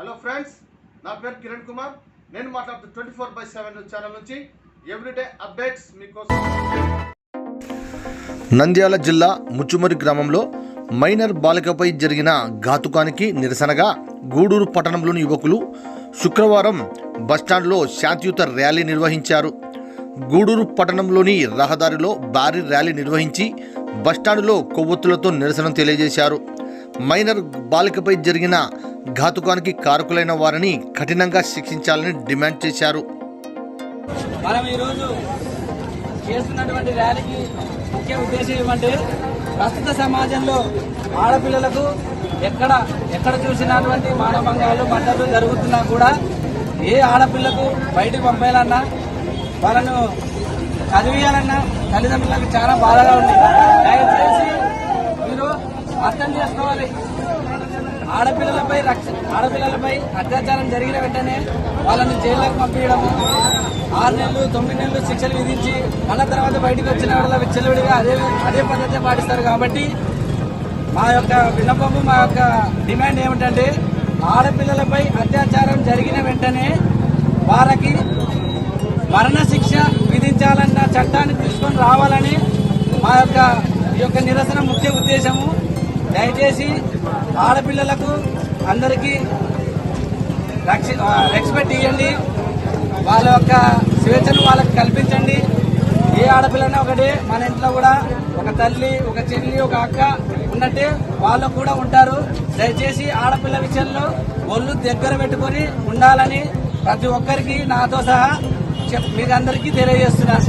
Hello friends నా పేరు కిరణ్ కుమార్. నేను మాట్లాడుతూ twenty four by seven channel నుంచి ఎవ్రీడే అప్డేట్స్ మీకోసం. నంద్యాల జిల్లా ముచ్చుమరి గ్రామంలో మైనర్ బాలికపై జరిగిన ఘాతుకానికి నిరసనగా గూడూరు పట్టణంలోని యువకులు శుక్రవారం బస్టాండ్లో శాంతియుత ర్యాలీ నిర్వహించారు. గూడూరు పట్టణంలోని రహదారిలో భారీ ర్యాలీ నిర్వహించి బస్టాండ్లో కొవ్వొత్తులతో నిరసన తెలియజేశారు. మైనర్ బాలికపై జరిగిన ఘాతుకానికి కారకులైన వారిని కఠినంగా శిక్షించాలని డిమాండ్ చేశారు. మనం ఈరోజు చేస్తున్నటువంటి ర్యాలీకి ముఖ్య ఉద్దేశం ఏమంటే ప్రస్తుత సమాజంలో ఆడపిల్లలకు ఎక్కడ ఎక్కడ చూసినటువంటి మానభంగాలు మంటలు జరుగుతున్నా కూడా ఏ ఆడపిల్లకు బయటకు పంపేయాలన్నా వాళ్ళను చదివేయాలన్నా తల్లిదండ్రులకు చాలా బాధగా ఉంది. దయచేసి మీరు అర్థం చేసుకోవాలి. ఆడపిల్లలపై రక్ష ఆడపిల్లలపై అత్యాచారం జరిగిన వెంటనే వాళ్ళని జైల్లోకి పంపించడము. ఆరు నెలలు తొమ్మిది నెలలు శిక్షలు విధించి మళ్ళా తర్వాత బయటకు వచ్చిన వాళ్ళ విచ్చలవిడిగా అదే అదే పద్ధతి పాటిస్తారు కాబట్టి మా యొక్క విన్నపము మా యొక్క డిమాండ్ ఏమిటంటే ఆడపిల్లలపై అత్యాచారం జరిగిన వెంటనే వారికి మరణశిక్ష విధించాలన్న చట్టాన్ని తీసుకొని రావాలని మా యొక్క ఈ యొక్క నిరసన ముఖ్య ఉద్దేశము. దయచేసి ఆడపిల్లలకు అందరికీ రక్ష రెస్పెక్ట్ ఇవ్వండి వాళ్ళ యొక్క స్వేచ్ఛను వాళ్ళకి కల్పించండి. ఏ ఆడపిల్లనే ఒకటే మన ఇంట్లో కూడా ఒక తల్లి ఒక చెల్లి ఒక అక్క ఉన్నట్టే వాళ్ళు కూడా ఉంటారు. దయచేసి ఆడపిల్ల విషయంలో ఒళ్ళు దగ్గర పెట్టుకొని ఉండాలని ప్రతి ఒక్కరికి నాతో సహా చెప్ మీకు అందరికీ తెలియజేస్తున్నాను